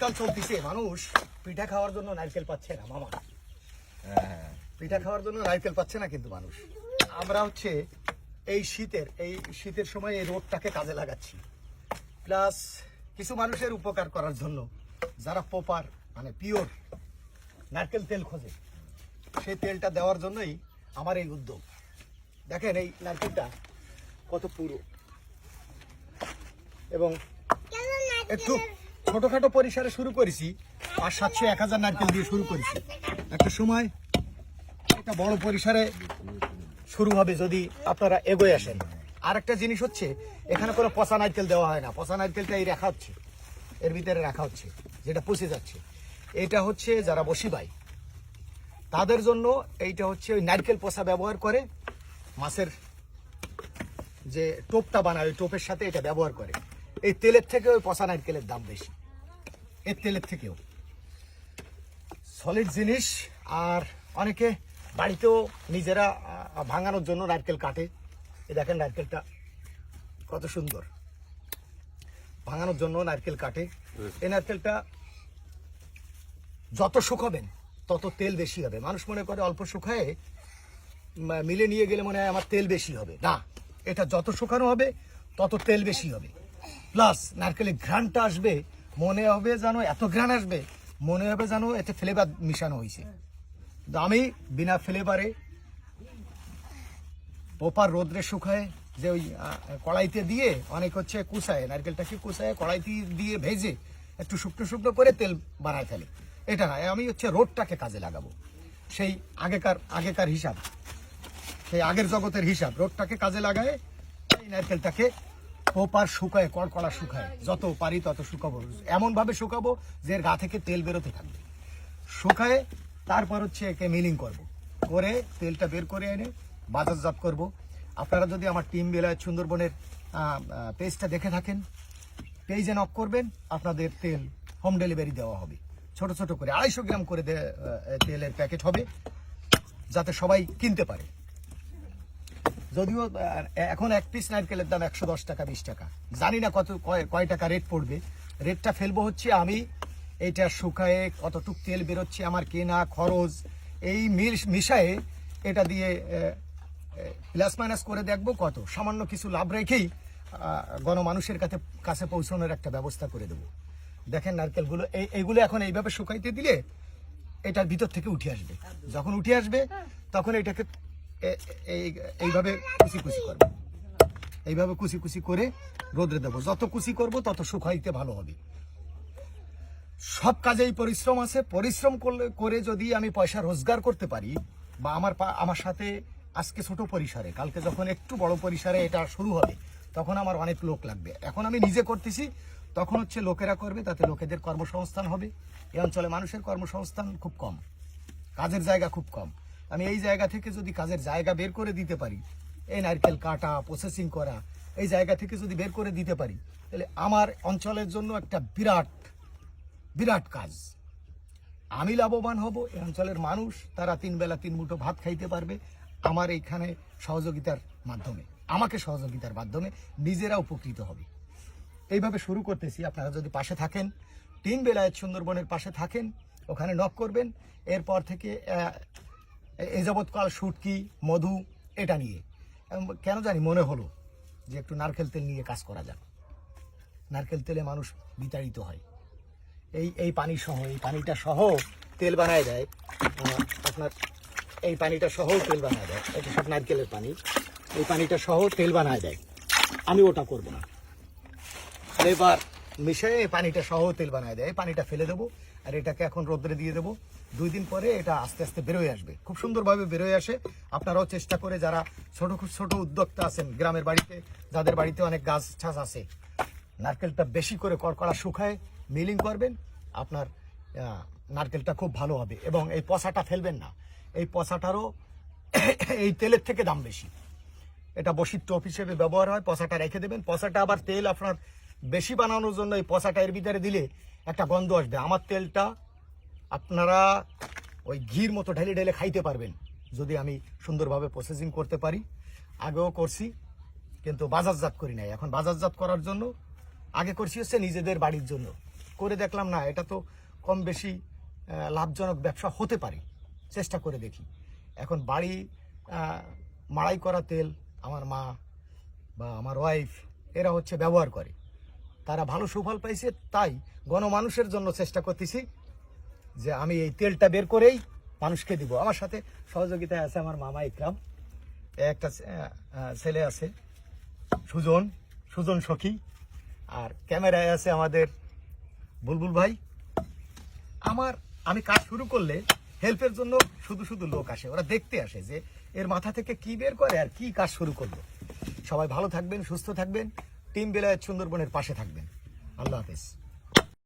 শীতকাল চলতেছে মানুষ পিঠা খাওয়ার জন্য নারকেল পাচ্ছে না মামা। হ্যাঁ। পিঠা খাওয়ার জন্য নারকেল পাচ্ছে না কিন্তু মানুষ। আমরা হচ্ছে এই শীতের এই শীতের সময় এই রোদটাকে কাজে লাগাচ্ছি। প্লাস কিছু মানুষের উপকার করার জন্য যারা পোপার মানে পিওর নারকেল তেল খোঁজে সেই তেলটা দেওয়ার জন্যই আমার এই উদ্যোগ। দেখেন এই নারকেলটা কত পুরো। এবং একটু ছোটখাটো পরিসরে শুরু করেছি আর সাতশো এক হাজার নারকেল দিয়ে শুরু করেছি। একটা সময় একটা বড় পরিসরে শুরু হবে যদি আপনারা এগোয় আসেন। আর একটা জিনিস হচ্ছে, এখানে কোনো পচা নারকেল দেওয়া হয় না। পচা নারকেলটা এই রাখা হচ্ছে, এর ভিতরে রাখা হচ্ছে, যেটা পচে যাচ্ছে। এটা হচ্ছে যারা বসিবাই তাদের জন্য এইটা হচ্ছে ওই নারকেল পচা ব্যবহার করে, মাছের যে টোপটা বানায়, ওই টোপের সাথে এটা ব্যবহার করে। এই তেলের থেকে ওই পচা নারকেলের দাম বেশি। এর তেলের থেকেও। সলিড জিনিস আর অনেকে বাড়িতেও নিজেরা ভাঙানোর জন্য নারকেল কাটে। এই দেখেন নারকেলটা কত সুন্দর। ভাঙানোর জন্য নারকেল কাটে। এই নারকেলটা যত শুকাবেন তত তেল বেশি হবে। মানুষ মনে করে অল্প শুকায়ে মিলে নিয়ে গেলে মনে হয় আমার তেল বেশি হবে। না এটা যত শুকানো হবে তত তেল বেশি হবে। প্লাস নারকেলের ঘ্রাণটা আসবে মনে হবে যেন এত ঘ্রাণ আসবে, মনে হবে যেন এতে ফ্লেভার মিশানো হয়েছে আমি বিনা ফ্লেভারে পোপার রোদ্রে শুকায় যে ওই কড়াইতে দিয়ে অনেক হচ্ছে কুচায়, নারকেলটাকে কুচায়, কড়াইতে দিয়ে ভেজে একটু শুকনো শুকনো করে তেল বানায় ফেলে। এটা না, আমি হচ্ছে রোদটাকে কাজে লাগাবো। সেই আগেকার আগেকার হিসাব, সেই আগের জগতের হিসাব, রোদটাকে কাজে লাগায়, এই নারকেলটাকে পোপার শুকায়, কড়কড়া শুকায়। যত পারি তত শুকাবো। এমন ভাবে শুকাবো যে গা থেকে তেল বেরোতে থাকবে। শুকায়, তারপর হচ্ছে একে মিলিং করব। করে তেলটা বের করে এনে বাজারজাত করব। আপনারা যদি আমার টিম বেলায় সুন্দরবনের পেজটা দেখে থাকেন পেজে নক করবেন, আপনাদের তেল হোম ডেলিভারি দেওয়া হবে। ছোট ছোট করে আড়াইশো গ্রাম করে তেলের প্যাকেট হবে, যাতে সবাই কিনতে পারে। যদিও এখন এক পিস নারকেলের দাম একশো দশ টাকা বিশ টাকা। জানি না কত কয় কয় টাকা রেট পড়বে। রেটটা ফেলব হচ্ছে আমি এইটা শুকায়ে কতটুক তেল বেরোচ্ছে আমার কেনা খরচ এই মিল মিশায়ে এটা দিয়ে প্লাস মাইনাস করে দেখব কত। সামান্য কিছু লাভ রেখেই গণমানুষের কাছে কাছে পৌঁছানোর একটা ব্যবস্থা করে দেবো। দেখেন নারকেলগুলো এই এইগুলো এখন এইভাবে শুকাইতে দিলে এটার ভিতর থেকে উঠে আসবে। যখন উঠে আসবে তখন এটাকে এইভাবে কুচি কুচি করব। এইভাবে কুচি কুচি করে রোদ্রে দেবো। যত কুচি করব, তত শুকাইতে ভালো হবে। সব কাজেই পরিশ্রম আছে। পরিশ্রম করলে, করে যদি আমি পয়সা রোজগার করতে পারি, বা আমার আমার সাথে আজকে ছোট পরিসরে, কালকে যখন একটু বড় পরিসরে এটা শুরু হবে, তখন আমার অনেক লোক লাগবে। এখন আমি নিজে করতেছি, তখন হচ্ছে লোকেরা করবে, তাতে লোকেদের কর্মসংস্থান হবে। এই অঞ্চলে মানুষের কর্মসংস্থান খুব কম, কাজের জায়গা খুব কম। আমি এই জায়গা থেকে যদি কাজের জায়গা বের করে দিতে পারি, এই নারকেল কাটা প্রসেসিং করা, এই জায়গা থেকে যদি বের করে দিতে পারি, তাহলে আমার অঞ্চলের জন্য একটা বিরাট বিরাট কাজ। আমি লাভবান হব এই অঞ্চলের মানুষ, তারা তিন বেলা তিন মুঠো ভাত খাইতে পারবে আমার এইখানে সহযোগিতার মাধ্যমে, আমাকে সহযোগিতার মাধ্যমে নিজেরা উপকৃত হবে। এইভাবে শুরু করতেছি। আপনারা যদি পাশে থাকেন, তিন বেলায় সুন্দরবনের পাশে থাকেন, ওখানে নক করবেন, এরপর থেকে আহ, এ যাবৎকাল শুটকি মধু এটা নিয়ে। কেন জানি মনে হলো যে একটু নারকেল তেল নিয়ে কাজ করা যাক। নারকেল তেলে মানুষ বিতাড়িত হয়। এই এই পানি সহ এই পানিটা সহ তেল বানায় দেয়। আপনার এই পানিটা সহ তেল বানায় দেয়। এটা সব নারকেলের পানি। এই পানিটা সহ তেল বানায় দেয়। আমি ওটা করব না। এবার মিশিয়ে এই পানিটা সহ তেল বানায় দেয়। এই পানিটা ফেলে দেবো আর এটাকে এখন রোদ্রে দিয়ে দেবো। দুই দিন পরে এটা আস্তে আস্তে বেরোয় আসবে। খুব সুন্দরভাবে বেরোয় আসে। আপনারাও চেষ্টা করে যারা ছোট খুব ছোট উদ্যোক্তা আছেন গ্রামের বাড়িতে, যাদের বাড়িতে অনেক গাছ ঠাছ আছে, নারকেলটা বেশি করে কড়কড়া শুকায় মিলিং করবেন, আপনার নারকেলটা খুব ভালো হবে। এবং এই পচাটা ফেলবেন না। এই পচাটারও এই তেলের থেকে দাম বেশি। এটা বসির টোপ হিসেবে ব্যবহার হয়। পচাটা রেখে দেবেন। পচাটা আবার তেল আপনার বেশি বানানোর জন্য এই পচাটা এর ভিতরে দিলে একটা গন্ধ আসবে। আমার তেলটা আপনারা ওই ঘির মতো ঢেলে ঢেলে খাইতে পারবেন, যদি আমি সুন্দরভাবে প্রসেসিং করতে পারি। আগেও করছি, কিন্তু বাজারজাত করি নাই। এখন বাজারজাত করার জন্য আগে করছি হচ্ছে নিজেদের বাড়ির জন্য। করে দেখলাম না, এটা তো কম বেশি লাভজনক ব্যবসা হতে পারে। চেষ্টা করে দেখি। এখন বাড়ি মাড়াই করা তেল আমার মা বা আমার ওয়াইফ এরা হচ্ছে ব্যবহার করে। তারা ভালো সুফল পাইছে, তাই গণমানুষের জন্য চেষ্টা করতেছি যে আমি এই তেলটা বের করেই মানুষকে দিব। আমার সাথে সহযোগিতায় আছে আমার মামা ইকরাম। একটা ছেলে আছে, সুজন সুজন সখী। আর ক্যামেরায় আছে আমাদের বুলবুল ভাই। আমার, আমি কাজ শুরু করলে হেল্পের জন্য শুধু শুধু লোক আসে, ওরা দেখতে আসে যে এর মাথা থেকে কি বের করে আর কি কাজ শুরু করল। সবাই ভালো থাকবেন, সুস্থ থাকবেন। টিম বেলায়েত সুন্দরবনের পাশে থাকবেন। আল্লাহ হাফেজ।